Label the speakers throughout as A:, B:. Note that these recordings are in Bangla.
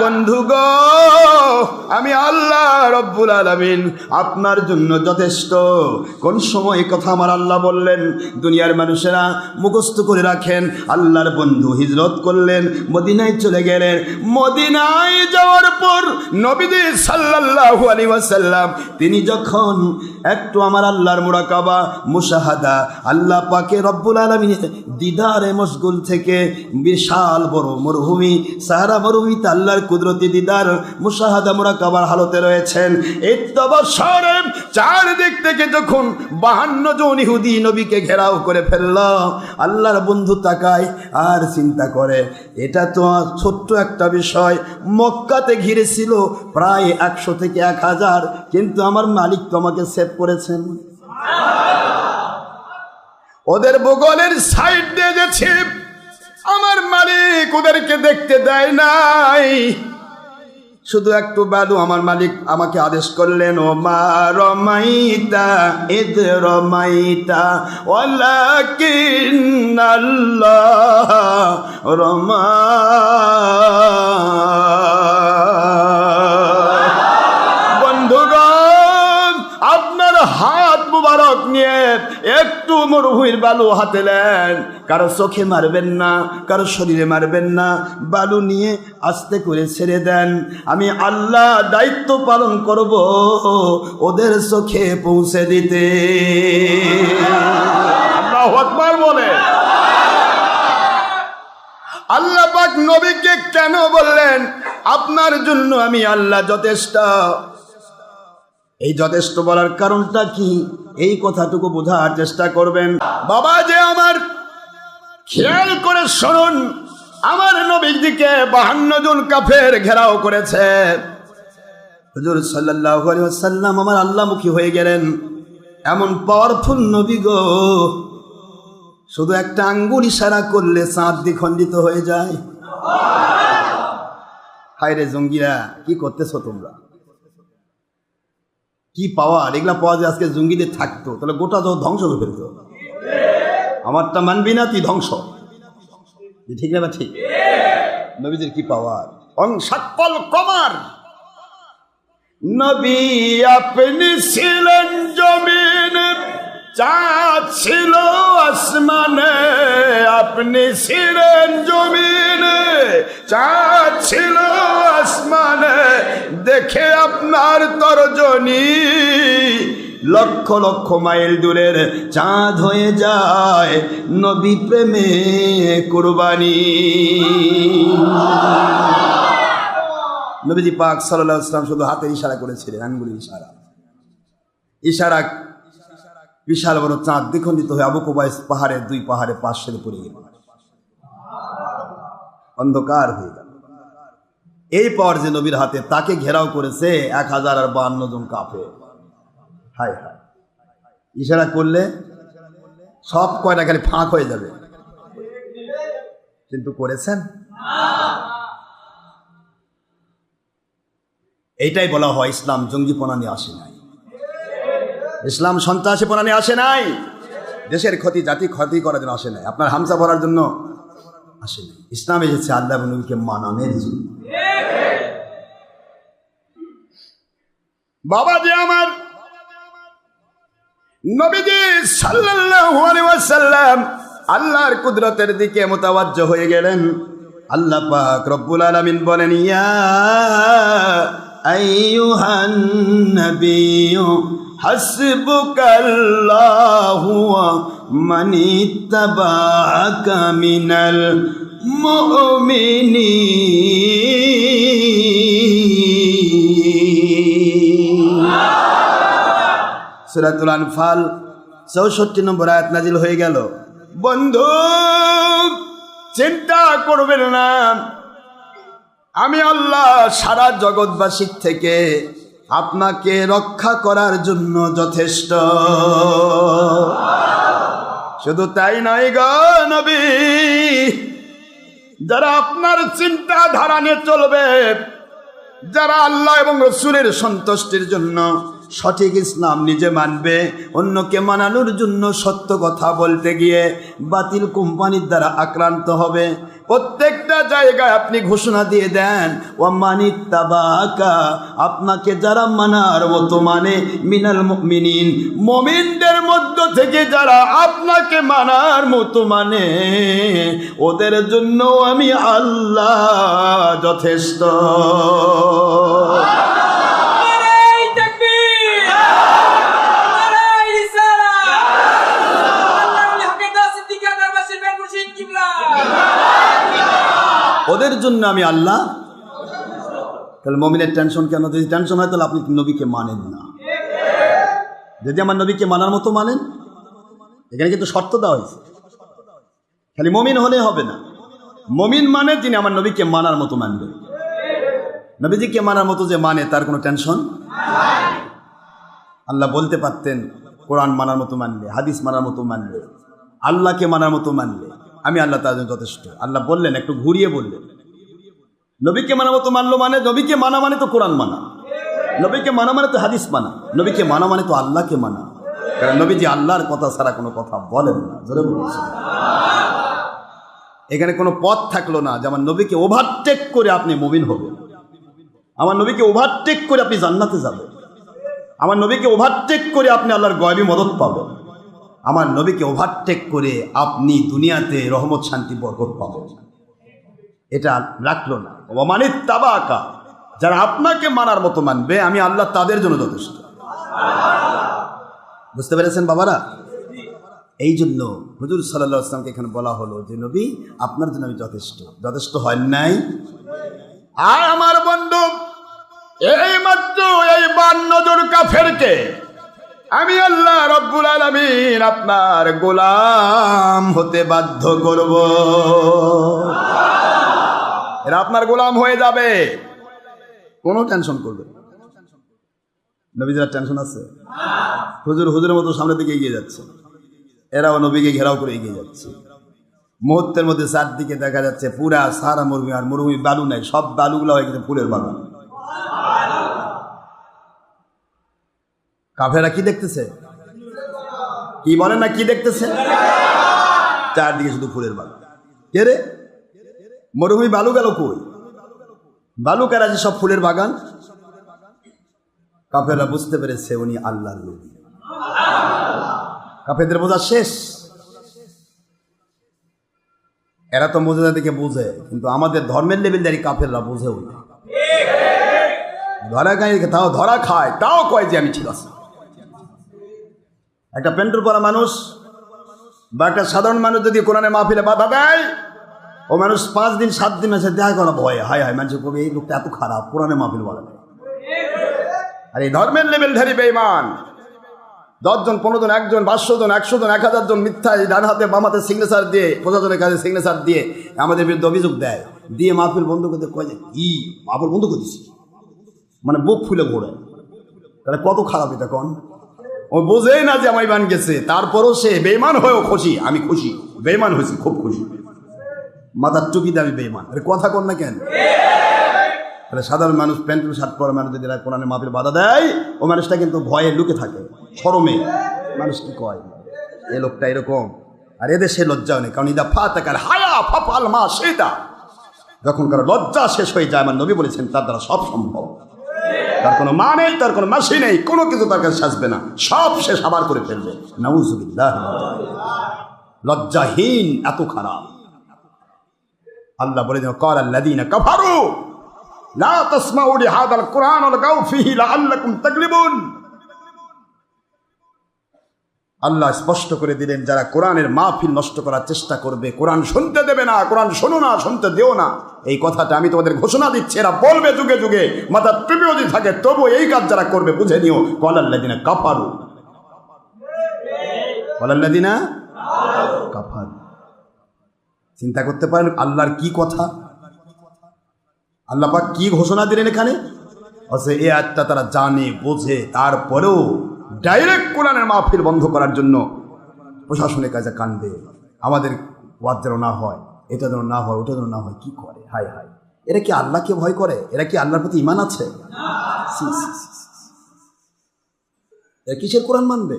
A: বন্ধু গো। আমি আল্লাহ রব্বুল আলামিন আপনার জন্য যথেষ্ট। কোন সময় কথা আমার আল্লাহ বললেন, দুনিয়ার মানুষেরা মুখস্থ করে রাখেন, আল্লাহর বন্ধু হিজরত করলেন, মদিনায় চলে গেলেন। মদিনায় যাওয়ার পর নবীজি সাল্লাল্লাহু আলাইহি ওয়াসাল্লাম, তিনি যখন একটু আমার আল্লাহর মুরাকাবা, মুশাহাদা, আল্লাহ পাকে রব্বুল আলামিনের দিদারে মশগুল থেকে বিশাল বড় মরুভূমি, সাহারা মরুভূমিতে আল্লাহর কুদরতি দিদার, মুশাহাদা মুরাকাবার হালতে রয়েছেন। চারদিক থেকে যখন বাহান্ন জন ইহুদি নবীকে ঘেরাও করে ফেলল, আল্লাহর বন্ধু তাকায় আর চিন্তা করে। এটা তো ছোট্ট একটা বিষয়। মক্কাতে ঘিরেছিল প্রায় একশো থেকে এক হাজার, কিন্তু আমার মালিক তো আমাকে সেভ করেছেন। ওদের বগলের সাইড দিয়ে গেছে। আমার মালিক ওদেরকে দেখতে দেয় নাই। শুধু একটু বাদু, আমার মালিক আমাকে আদেশ করলেন, ও মা রমাইতা এদ রমাইতা আল্লাহ রমা মরুভূমির বালু হাতে নেন। কারও চোখে মারবেন না কারও শরীরে মারবেন না। বালু নিয়ে আস্তে করে ছেড়ে দেন। আমি আল্লাহ দায়িত্ব পালন করব ওদের চোখে পৌঁছে দিতে। আল্লাহু বলে। আল্লাহ পাক নবীকে কেন বললেন আপনার জন্য আমি আল্লাহ যথেষ্ট। এই যথেষ্ট বলার কারণটা কি? এই কথাটুকু বোঝার চেষ্টা করবেন। বাবা যে আমার খেয়াল করে শুনুন, আমার নবীর দিকে বাহান্ন জন কাফের ঘেরাও করেছে। হুজুর সাল্লাল্লাহু আলাইহি ওয়াসাল্লাম আমার আল্লাহমুখী হয়ে গেলেন। এমন পাওয়ারফুল নবী গো। শুধু একটা আঙ্গুল ইশারা করলে চাঁদ দ্বিখণ্ডিত হয়ে যায়। হায় রে জঙ্গিরা, কি করতেছ তোমরা? কি পাওয়ার? এগুলা পাওয়া যায় আজকে জঙ্গিদের থাকতো, তাহলে গোটা তো ধ্বংস করে ফেলতো। আমারটা মানবি না তুই ধ্বংস? ঠিক না ঠিক? নবীদের কি পাওয়ার? অংশাকল কমার। নবী আপনি ছিলেন জমিন চাঁদ ছিল আসমানে। আপনি ছিলেন জমিনে চাঁদ ছিল আসমানে। দেখে আপনার তরজনী লক্ষ লক্ষ মাইল দূরের চাঁদ হয়ে যায় নবী প্রেমে কুরবানি। নবীজি পাক সাল্লাহ ইসলাম শুধু হাতে ইশারা করেছিলেন, আঙ্গুলের ইশারা। ইশারা বিশাল বড় চাঁদ দ্বিখণ্ডিত হয়ে আবু কুবাইস পাহাড়ের দুই পাহাড়ে পাশ সেরে পড়ে গেল। অন্ধকার হয়ে এই পর যে নবীর হাতে তাকে ঘেরাও করেছে, এক হাজার আর বান্ন জন কাফে হায় হায়। ইশারা করলে সব কয়টা খালি ফাঁক হয়ে যাবে। কিন্তু করেছেন? এইটাই বলা হয় ইসলাম জঙ্গিপনা নিয়ে আসে নাই। ইসলাম সন্ত্রাসীপনা নিয়ে আসে নাই। দেশের ক্ষতি, জাতি ক্ষতি করার জন্য আসে নাই। আপনার হামসা ভরার জন্য আসে নাই। ইসলাম এসেছে আল্লাহ নবীকে মানানের জন্য। বাবা যে আমার, নবীজি সাল্লাল্লাহু আলাইহি ওয়াসাল্লাম আল্লাহর কুদরতের দিকে মোতাবাজ্জ হয়ে গেলেন। আল্লাহ পাক রব্বুল আলামিন বলেন, ইয়া আইয়ুহান নাবিয়্যু হাসবুকাল্লাহু ওয়া মান ইত্তাবাআকা মিনাল মুমিনিন। সুরাতুল আনফাল চৌষট্টি নম্বর আয়াত নাজিল হয়ে গেল। বন্ধু, চিন্তা করবেন না। আমি আল্লাহ সারা জগৎবাসীর থেকে আপনাকে রক্ষা করার জন্য যথেষ্ট। শুধু তাই নয় গো নবী যারা আপনার চিন্তাধারা নিয়ে চলবে, যারা আল্লাহ এবং রসুলের সন্তুষ্টির জন্য সঠিক ইসলাম নিজে মানবে, অন্যকে মানানোর জন্য সত্য কথা বলতে গিয়ে বাতিল কোম্পানির দ্বারা আক্রান্ত হবে। প্রত্যেকটা জায়গায় আপনি ঘোষণা দিয়ে দেন ও মানি তাবাকা আপনাকে যারা মানার মতো মানে মিনাল মিনিন মমিনদের মধ্য থেকে যারা আপনাকে মানার মতো মানে ওদের জন্য আমি আল্লাহ যথেষ্ট। জন্য আমি আল্লাহ। তাহলে মমিনের টেনশন কেন? যদি টেনশন হয় তাহলে আপনি নবীকে মানেন না। যদি আমার নবীকে মানার মতো মানেন, এখানে কিন্তু শর্ত দেওয়া হয়েছে। খালি মমিন হলে হবে না। মমিন মানে যিনি আমার নবীকে মানার মতো মানবে। নবীজিকে মানার মতো যে মানে তার কোনো টেনশন আল্লাহ বলতে পারতেন, কোরআন মানার মতো মানলে হাদিস মানার মতো মানলে আল্লাহকে মানার মতো মানলে আমি আল্লাহ তার জন্য যথেষ্ট। আল্লাহ বললেন, একটু ঘুরিয়ে বললেন। নবীকে মানার মতো মানলো মানে নবীকে মানা মানে তো কোরআন মানা। নবীকে মানা মানে তো হাদিস মানা। নবীকে মানা মানে তো আল্লাহকে মানা। কারণ নবীজি আল্লাহর কথা ছাড়া কোনো কথা বলেন না। জোরে বলছেন এখানে কোনো পথ থাকল না যে আমার নবীকে ওভারটেক করে আপনি মুমিন হবেন। আমার নবীকে ওভারটেক করে আপনি জান্নাতে যাবেন। আমার নবীকে ওভারটেক করে আপনি আল্লাহর গয়বী মদত পাবেন। আমার নবীকে ওভারটেক করে আপনি দুনিয়াতে রহমত, শান্তি, বরকত পাবেন। এটা রাখল না। অমানিত তাবাকা যারা আপনাকে মানার মতো মানবে, আমি আল্লাহ তাদের জন্য যথেষ্ট। বুঝতে পেরেছেন বাবারা? এই জন্য হুজুর সাল্লাহ আসলামকে এখানে বলা হলো যে, নবী, আপনার জন্য আমি যথেষ্ট। যথেষ্ট হয় নাই? আর আমার বন্ধু, এই মাত্র এই বান্ন জন কাফেরকে আমি আল্লাহ রব্বুল আলমিন আপনার গোলাম হতে বাধ্য করব। এরা আপনার গোলাম হয়ে যাবে। কোনো টেনশন করবে। নবীদের টেনশন আছে? হুজুর হুজুরের মতো সামনের দিকে এগিয়ে যাচ্ছে। এরাও নবীকে ঘেরাও করে এগিয়ে যাচ্ছে। মুহূর্তের মধ্যে চারদিকে দেখা যাচ্ছে পুরা সারা মরুভূমি আর মরুভূমি বালু নাই, সব বালুগুলো হয়ে গেছে ফুলের বাগান। কাফেরা কি দেখতেছে? কি বলেন না, কি দেখতেছে? চারদিকে শুধু ফুলের বাগান। কে রে? মরুভূমি বালু গেল কই? বালু কার আছে? সব ফুলের বাগান? কাফেরা বুঝতে পেরেছে উনি আল্লাহর নবী। কাফেরদের বোঝা শেষ। এরা তো মোজেদা দিকে বোঝে, কিন্তু আমাদের ধর্মের লেভেলদারি কাফেররা বোঝেও না ধরা খায় তাও ধরা খায়, তাও কয় যে আমি ঠিক আছি। একটা পেন্টুর পরা মানুষ বা একটা সাধারণ মানুষ যদি কোরআনে মাহফিলে বাধা দেয় ও মানুষ পাঁচ দিন, সাত দিন আছে, দেখা করা ভয়। হায় হায় মানুষ কবি, এই লোকটা এত খারাপ, কোরআনে মাহফিল বলে। আর এই ধর্মের লেভেল ধারি বেইমান দশজন পনেরো জন, একজন, পাঁচশো জন, একশো জন, এক হাজার জন মিথ্যা ডান হাতে, বাম হাতে সিগনেচার দিয়ে, প্রশাসনের কাছে সিগনেচার দিয়ে আমাদের বিরুদ্ধে অভিযোগ দেয়। দিয়ে মাহফিল বন্ধ করতে কয় যে, কি? মাহফিল বন্ধ করে মানে বুক ফুলে ঘোরে। তাহলে কত খারাপ এটা কন? ও বোঝেই না যে আমার ইমান গেছে। তারপরও সে বেইমান হয়েও খুশি। আমি খুশি। বেইমান হয়েছি, খুব খুশি। মাথার টুপিতে আমি বেইমান আরে কথা কর না কেন? তাহলে সাধারণ মানুষ প্যান্ট শার্ট পরা মানুষ যদি কোরআনে মাপের বাধা দেয়, ও মানুষটা কিন্তু ভয়ে লুকে থাকে শরমে মানুষ কি কয়? এ লোকটা এরকম। আর এদের সে লজ্জাও নেই, কারণ ইদা ফা তাকার হায়া ফাফাল মা সেটা যখন কারও লজ্জা শেষ হয়ে যায়, আমার নবী বলেছেন, তার দ্বারা সব সম্ভব। তার কোনো মা নেই তার কোনো মাসি নেই, কোনো কিছু তার কাছে সাজবে না। সব শেষ আবার করে ফেলবে। নাউজুবিল্লাহ। লজ্জাহীন, এত খারাপ। আল্লাহ বলে দেন লা লিহাদাল কুরআন ফীহি লাআল্লাকুম তাগলিবুন। আল্লাহ স্পষ্ট করে দিলেন, যারা কোরআনের মাহফিল নষ্ট করার চেষ্টা করবে, কোরআন শুনতে দেবে না, কোরআন শোনো না, শুনতে দেও না। এই কথাটা আমি তোমাদের ঘোষণা দিচ্ছি, এরা বলবে যুগে যুগে মাথার টুপি যদি থাকে, তবু এই কাজ যারা করবে, বুঝে নিও কলাল্লাদিনা কাফারু। কলাল্লাদিনা কাফারু। চিন্তা করতে পারেন আল্লাহর কি কথা? আল্লাহ পাক কি ঘোষণা দিলেন এখানে? অথচ এ আয়াতটা তারা জানে, বোঝে, তারপরেও ডাইরেক্ট কোরআনের মাহফিল বন্ধ করার জন্য প্রশাসনের কাছে কান্দে। আমাদের ওয়াদ যেন না হয়, এটা যেন না হয়, ওটা যেন না হয়, কি করে? হায় হায়। এরা কি আল্লাহকে ভয় করে? এরা কি আল্লাহর প্রতি ইমান আছে। এরা কিসের কোরআন মানবে?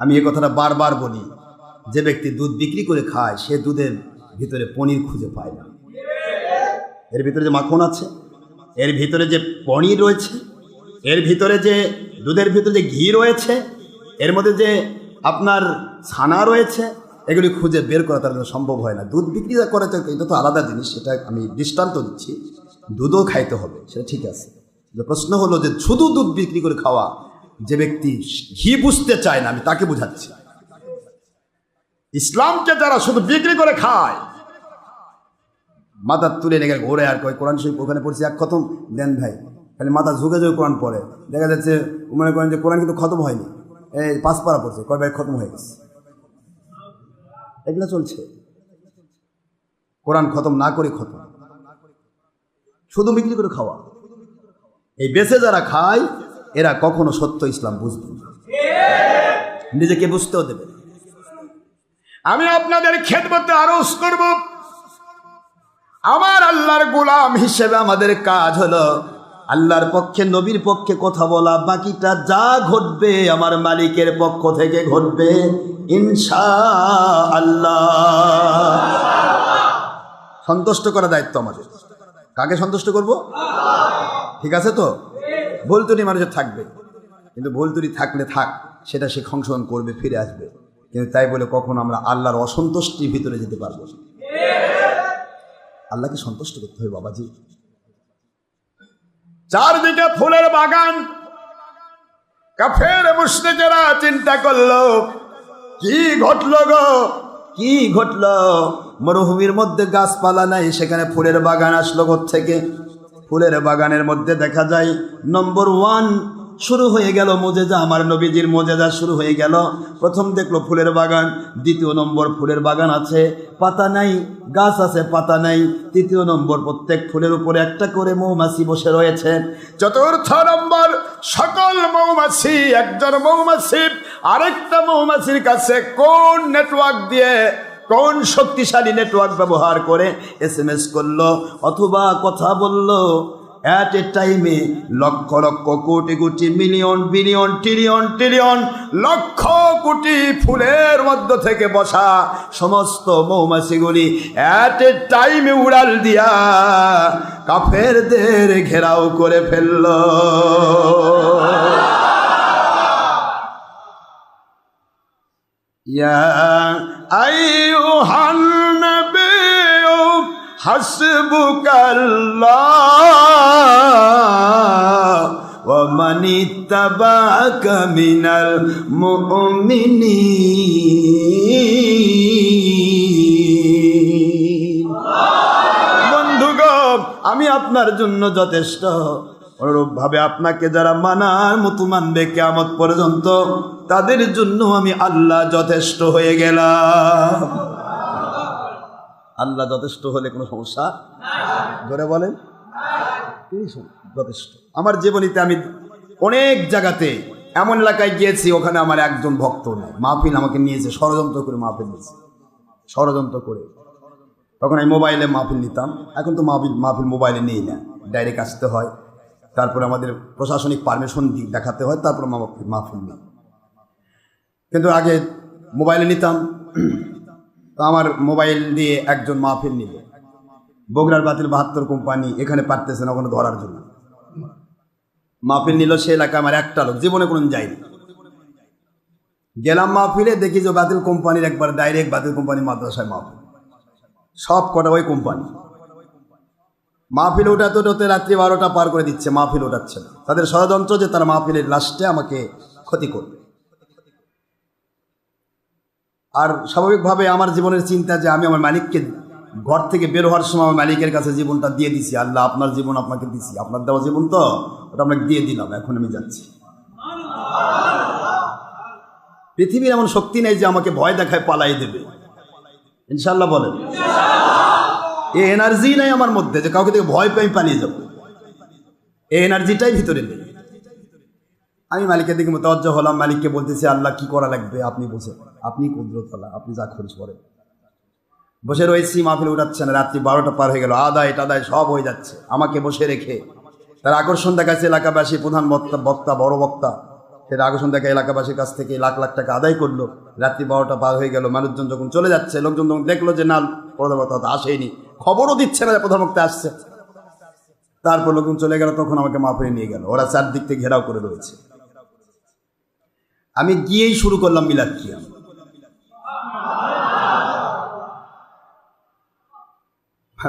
A: আমি এ কথাটা বারবার বলি। যে ব্যক্তি দুধ বিক্রি করে খায়, সে দুধের ভিতরে পনির খুঁজে পায় না। এর ভিতরে যে মাখন আছে, এর ভিতরে যে পনির রয়েছে, এর ভিতরে যে দুধের ভিতরে যে ঘি রয়েছে, এর মধ্যে যে আপনার ছানা রয়েছে, এগুলি খুঁজে বের করা তার জন্য সম্ভব হয় না। দুধ বিক্রি করে তো এটা তো আলাদা জিনিস, সেটা আমি দৃষ্টান্ত দিচ্ছি। দুধও খাইতে হবে, সেটা ঠিক আছে। প্রশ্ন হলো যে শুধু দুধ বিক্রি করে খাওয়া, যে ব্যক্তি ঘি বুঝতে চায় না, আমি তাকে বুঝাচ্ছি। ইসলামকে যারা শুধু বিক্রি করে খায় মাথা তুলে রেখে ঘোরে আর কয় কোরআন শরীফ ওখানে পড়ছি এক খতম। দেন ভাই, খালি মাথা ঝুঁকে ঝুঁকে কোরআন পড়ে। দেখা যাচ্ছে মনে করেন যে কোরআন কিন্তু খতম হয়নি। এই পাঁচ পারা পড়ছে, কয় ভাই খতম হয়ে গেছে। এগুলো চলছে। কোরআন খতম না করে খতম। শুধু বিক্রি করে খাওয়া। এই বেঁচে যারা খায়, এরা কখনো সত্য ইসলাম বুঝবে নিজেকে বুঝতেও দেবে। আমি আপনাদের খেদমতে আরজ করব। আমার আল্লাহর গোলাম হিসেবে আমাদের কাজ হলো আল্লাহর পক্ষে, নবীর পক্ষে কথা বলা। বাকিটা যা ঘটবে আমার মালিকের পক্ষ থেকে ঘটবে। ইনশা আল্লাহ সন্তুষ্ট করা দায়িত্ব আমাদের। কাকে সন্তুষ্ট করব? ঠিক আছে তো? ভুল মানুষের থাকবে। কিন্তু ভুল থাকলে থাক, সেটা সে সংশোধন করবে, ফিরে আসবে। কিন্তু তাই বলে কখনো আমরা আল্লাহর অসন্তুষ্টির ভিতরে যেতে পারব আল্লাহকে সন্তুষ্ট করতে হবে বাবাজি। চারদিকে ফুলের বাগান, কাফের মুসলিকেরা চিন্তা করল, কি ঘটলো গো? কি ঘটলো? মরুভূমির মধ্যে গাছপালা নাই, সেখানে ফুলের বাগান আসলো থেকে ফুলের বাগানের মধ্যে দেখা যায় নম্বর ওয়ান শুরু হয়ে গেল মোজেজা। আমার নবীজির মোজেজা শুরু হয়ে গেল। প্রথম দেখল ফুলের বাগান, দ্বিতীয় নম্বর ফুলের বাগান আছে, পাতা নাই, গাছ আছে, পাতা নাই, তৃতীয় নম্বর প্রত্যেক ফুলের উপরে একটা করে মৌমাছি বসে রয়েছে। চতুর্থ নম্বর, সকল মৌমাছি, একজন মৌমাছি, আরেকটা মৌমাছির কাছে কোন নেটওয়ার্ক দিয়ে, কোন শক্তিশালী নেটওয়ার্ক ব্যবহার করে এস এম এস করল, অথবা কথা বলল অ্যাট এ টাইমে lakh lakh crore crore million billion trillion trillion lakh crore ফুলের মধ্য থেকে বসা সমস্ত মৌমাছিগুলি অ্যাট এ টাইমে উড়াল দিয়া কাফেরদের ঘেরাও করে ফেলল। ইয়া আইয়ুহান حسبك الله ومن اتبعك من المؤمنين বন্ধুগণ আমি আপনার জন্য যথেষ্ট অনুরূপভাবে আপনাকে যারা মানার মতো মানবে কেমত পর্যন্ত তাদের জন্য আমি আল্লাহ যথেষ্ট হয়ে গেলাম আল্লাহ যথেষ্ট হলে কোনো সমস্যা ধরে বলেন, তিনি যথেষ্ট। আমার জীবনীতে আমি অনেক জায়গাতে এমন এলাকায় গিয়েছি, ওখানে আমার একজন ভক্ত নেই। মাহফিল আমাকে নিয়েছে, ষড়যন্ত্র করে মাহফিল নিয়েছে। ষড়যন্ত্র করে। তখন আমি মোবাইলে মাহফিল নিতাম। এখন তো মাহফিল মাহফিল মোবাইলে নেই না। ডাইরেক্ট আসতে হয়। তারপরে আমাদের প্রশাসনিক পারমিশন দেখাতে হয়, তারপর মাহফিল মাহফিল নিই। কিন্তু আগে মোবাইলে নিতাম। তো আমার মোবাইল দিয়ে একজন মাহফিল নিল বগুড়ার বাতিল বাহাত্তর কোম্পানি এখানে পারতেছে না ওখানে ধরার জন্য। মাহফিল নিল সে এলাকায় আমার একটা লোক, জীবনে কোনো যায়নি। গেলাম মাহফিলে, দেখি যে বাতিল কোম্পানির একবার ডাইরেক্ট বাতিল কোম্পানির মাদ্রাসায় মাহফিল। সব কটা ওই কোম্পানি। মাহফিল ওঠাতে ওঠাতে রাত্রি বারোটা পার করে দিচ্ছে, মাহফিল ওঠাচ্ছে না। তাদের ষড়যন্ত্র যে তারা মাহফিলের লাস্টে আমাকে ক্ষতি করবে। আর স্বাভাবিকভাবে আমার জীবনের চিন্তা যে আমি আমার মালিককে ঘর থেকে বের হওয়ার সময় আমার মালিকের কাছে জীবনটা দিয়ে দিছি। আল্লাহ আপনার জীবন আপনাকে দিছি। আপনার দেওয়া জীবন তো? ওটা আপনাকে দিয়ে দিলাম। এখন আমি যাচ্ছি। পৃথিবীর এমন শক্তি নেই যে আমাকে ভয় দেখায় পালাই দেবে। ইনশাল্লাহ বলেন। এ এনার্জি নাই আমার মধ্যে। যে কাউকে থেকে ভয় পেয়ে পালিয়ে যাব। এই এনার্জিটাই ভিতরে নেই। আমি মালিকের দিকে মোতাবজ্জ হলাম, মালিককে বলতেছি, আল্লাহ, কি করা লাগবে? আপনি বসে আপনি কুদরত আল্লাহ আপনি যা খরচ করেন। বসে রয়েছি, মাহফিল উঠাচ্ছেন, রাত্রি বারোটা পার হয়ে গেল। আদায় টাদায় সব হয়ে যাচ্ছে। আমাকে বসে রেখে তার আকর্ষণ দেখাচ্ছে এলাকাবাসী, প্রধান বক্তা বক্তা, বড় বক্তা। সেটা আকর্ষণ দেখা এলাকাবাসীর কাছ থেকে লাখ লাখ টাকা আদায় করল। রাত্রি বারোটা পার হয়ে গেল, মানুষজন যখন চলে যাচ্ছে, লোকজন যখন দেখল যে, না, প্রধান বক্তা তো আসেনি। খবরও দিচ্ছে না যে, প্রধান বক্তা আসছে। তারপর লোকজন চলে গেল, তখন আমাকে মাহফিলে নিয়ে গেল। ওরা চারদিক থেকে ঘেরাও করে রয়েছে। আমি গিয়েই শুরু করলাম মিলাদ কিয়াম।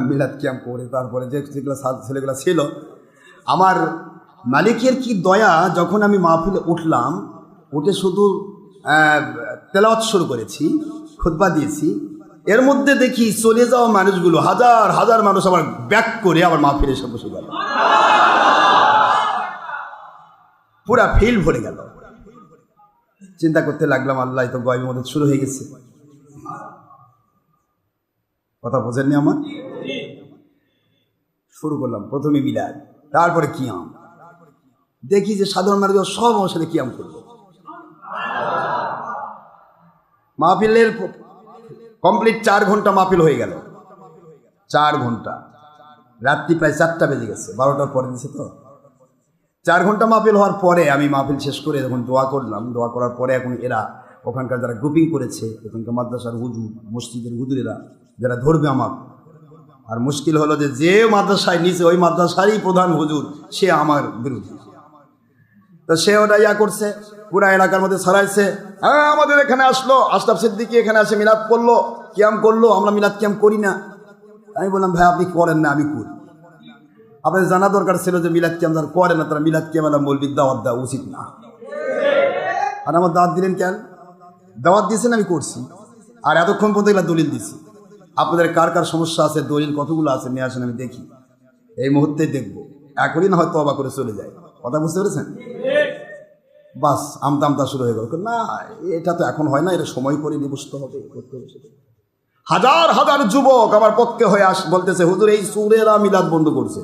A: মিলাদ কিয়াম করে তারপরে যে যেগুলো ছেলেগুলো ছিল, আমার মালিকের কি দয়া যখন আমি মাহফিলে উঠলাম, উঠে শুধু তেলাওয়াত শুরু করেছি, খুতবা দিয়েছি, এর মধ্যে দেখি চলে যাওয়া মানুষগুলো, হাজার হাজার মানুষ আবার ব্যাক করে আবার মাহফিলে এসে বসে গেল। পুরা ফিল্ড ভরে গেল। চিন্তা করতে লাগলাম, আল্লাহ তো গয় মদত শুরু হয়ে গেছে। কথা বোঝেননি আমার? শুরু করলাম, প্রথমে মিলাদ, তারপরে কিয়াম। দেখি যে সাধারণ মানুষ সব আমার কিয়াম করল মাহফিলের কমপ্লিট চার ঘণ্টা মাহফিল হয়ে গেল। চার ঘণ্টা। রাত্রি প্রায় চারটা বেজে গেছে, বারোটার পরে দিছে তো? চার ঘণ্টা মাহফিল হওয়ার পরে আমি মাহফিল শেষ করে যখন দোয়া করলাম, দোয়া করার পরে এখন এরা ওখানকার যারা গ্রুপিং করেছে, ওখানকার মাদ্রাসার হুজুর, মসজিদের হুজুরেরা যারা ধরবে আমার আর মুশকিল হলো যে যে মাদ্রাসায় নিচে ওই মাদ্রাসারই প্রধান হুজুর, সে আমার বিরুদ্ধে তো সে ওটা ইয়া করছে, পুরা এলাকার মধ্যে ছড়াইছে। হ্যাঁ আমাদের এখানে আসলো, আশরাফ সিদ্দিকি এখানে আসে মিলাদ করল কিয়াম করল, আমরা মিলাদ কিয়াম করি না। আমি বললাম, ভাই, আপনি করেন না, আমি করি। আপনাদের জানা দরকার ছিল যে মিলাদ কিয়াম যারা করে না তারা মিলাদ কিয়াম আলা মৌলবিক দাওয়াত দেওয়া উচিত না। আর আমার দাওয়াত দিলেন কেন? দাওয়াত দিয়েছেন, আমি করছি। আর এতক্ষণ পর্যন্ত এগুলো দলিল দিছি। আপনাদের কার কার সমস্যা আছে, দলিল কতগুলো আছে, নিয়ে আসেন, আমি দেখি। এই মুহূর্তে দেখব। এখনই না হয়তো অবাক করে চলে যায় কথা বুঝতে পেরেছেন? বাস, আমতা আমতা শুরু হয়ে গেল। না, এটা তো এখন হয় না, এটা সময় করে বসতে হবে, করতে হবে হাজার হাজার যুবক আমার পক্ষে হয়ে আস, বলতেছে, হুজুর, এই সুরেরা মিলাদ বন্ধ করছে।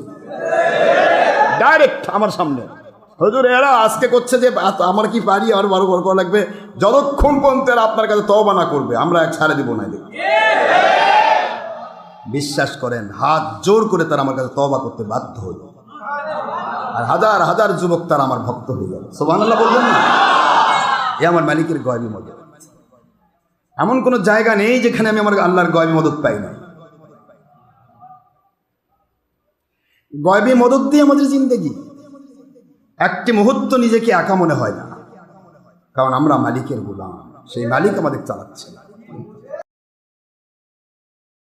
A: ডাইরেক্ট আমার সামনে। হজুর, এরা আজকে করছে যে আমার কি পারি আর বারো বড় করা লাগবে? যতক্ষণ পর্যন্ত এরা আপনার কাছে তবা না করবে, আমরা এক ছাড়ে দিব না এদের। বিশ্বাস করেন, হাত জোর করে তারা আমার কাছে তবা করতে বাধ্য হলো। আর হাজার হাজার যুবক তারা আমার ভক্ত হয়ে গেল। সোবান আল্লাহ বললেন না? এ আমার মালিকের গয়বি মদত। এমন কোনো জায়গা নেই যেখানে আমি আমার আল্লাহর গয়বি মদত পাই না গয়বি মদত দিয়ে আমাদের জিন্দেগি। একটি মুহূর্ত নিজেকে একা মনে হয় না। কারণ আমরা মালিকের গোলাম। সেই মালিক আমাদের চালাচ্ছে না।